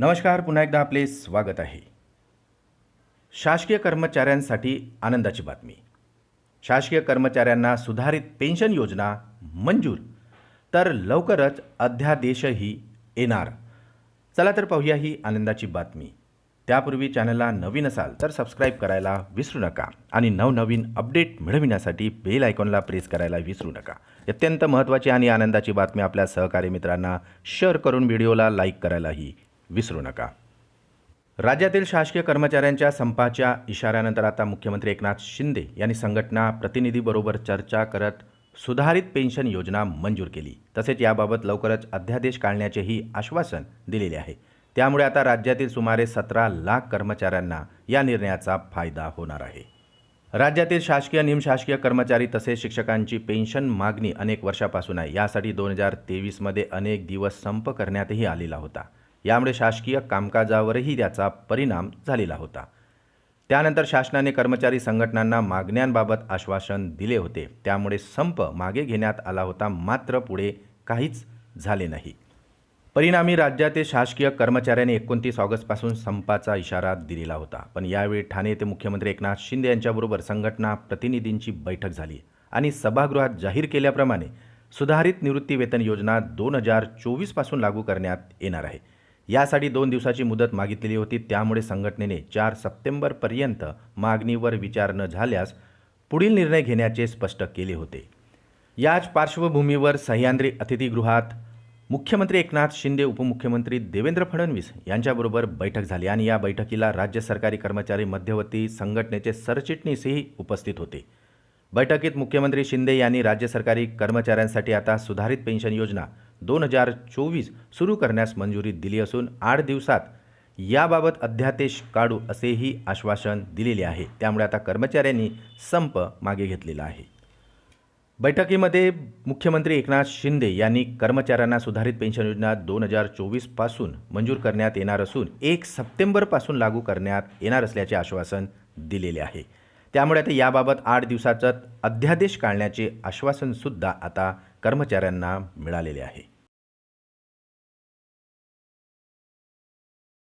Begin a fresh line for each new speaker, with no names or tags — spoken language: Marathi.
नमस्कार पुन्हा एकदा आपले स्वागत आहे. शासकीय कर्मचाऱ्यांसाठी आनंदाची बातमी. शासकीय कर्मचाऱ्यांना सुधारित पेन्शन योजना मंजूर. तर लवकरच अध्यादेशही येणार. चला तर पाहूया ही आनंदाची बातमी. त्यापूर्वी चॅनलला नवीन असाल तर सबस्क्राईब करायला विसरू नका आणि नवनवीन अपडेट मिळविण्यासाठी बेल आयकॉनला प्रेस करायला विसरू नका. अत्यंत महत्त्वाची आणि आनंदाची बातमी आपल्या सहकारी मित्रांना शेअर करून व्हिडिओला लाईक करायलाही विसरू नका. राज्यातील शासकीय कर्मचाऱ्यांच्या संपाच्या इशाऱ्यानंतर आता मुख्यमंत्री एकनाथ शिंदे यांनी संघटना प्रतिनिधीबरोबर चर्चा करत सुधारित पेन्शन योजना मंजूर केली. तसेच याबाबत लवकरच अध्यादेश काढण्याचेही आश्वासन दिलेले आहे. त्यामुळे आता राज्यातील सुमारे सतरा लाख कर्मचाऱ्यांना या निर्णयाचा फायदा होणार आहे. राज्यातील शासकीय निमशासकीय कर्मचारी तसेच शिक्षकांची पेन्शन मागणी अनेक वर्षापासून आहे. यासाठी दोन हजार तेवीसमध्ये अनेक दिवस संप करण्यातही आलेला होता. यामुळे शासकीय कामकाजावरही त्याचा परिणाम झालेला होता. त्यानंतर शासनाने कर्मचारी संघटनांना मागण्यांबाबत आश्वासन दिले होते. त्यामुळे संप मागे घेण्यात आला होता मात्र पुढे काहीच झाले नाही. परिणामी राज्यातील शासकीय कर्मचाऱ्यांनी एकोणतीस ऑगस्टपासून संपाचा इशारा दिलेला होता. पण यावेळी ठाणे येथे मुख्यमंत्री एकनाथ शिंदे यांच्याबरोबर संघटना प्रतिनिधींची बैठक झाली आणि सभागृहात जाहीर केल्याप्रमाणे सुधारित निवृत्ती वेतन योजना दोन हजार चोवीसपासून लागू करण्यात येणार आहे. यासाठी दोन दिवसाची मुदत मागितलेली होती. त्यामुळे संघटनेने चार सप्टेंबरपर्यंत मागणीवर विचार न झाल्यास पुढील निर्णय घेण्याचे स्पष्ट केले होते. याच पार्श्वभूमीवर सह्याद्री अतिथीगृहात मुख्यमंत्री एकनाथ शिंदे उपमुख्यमंत्री देवेंद्र फडणवीस यांच्याबरोबर बैठक झाली आणि या बैठकीला राज्य सरकारी कर्मचारी मध्यवर्ती संघटनेचे सरचिटणीसही उपस्थित होते. बैठकीत मुख्यमंत्री शिंदे यांनी राज्य सरकारी कर्मचाऱ्यांसाठी आता सुधारित पेन्शन योजना दोन हजार चोवीस सुरू करण्यास मंजुरी दिली असून आठ दिवसात याबाबत अध्यादेश काढू असेही आश्वासन दिलेले आहे. त्यामुळे आता कर्मचाऱ्यांनी संप मागे घेतलेला आहे. बैठकीमध्ये मुख्यमंत्री एकनाथ शिंदे यांनी कर्मचाऱ्यांना सुधारित पेन्शन योजना दोन हजार चोवीसपासून मंजूर करण्यात येणार असून एक सप्टेंबरपासून लागू करण्यात येणार असल्याचे आश्वासन दिलेले आहे. त्यामुळे आता याबाबत आठ दिवसाचं अध्यादेश काढण्याचे आश्वासनसुद्धा आता कर्मचाऱ्यांना मिळालेले आहे.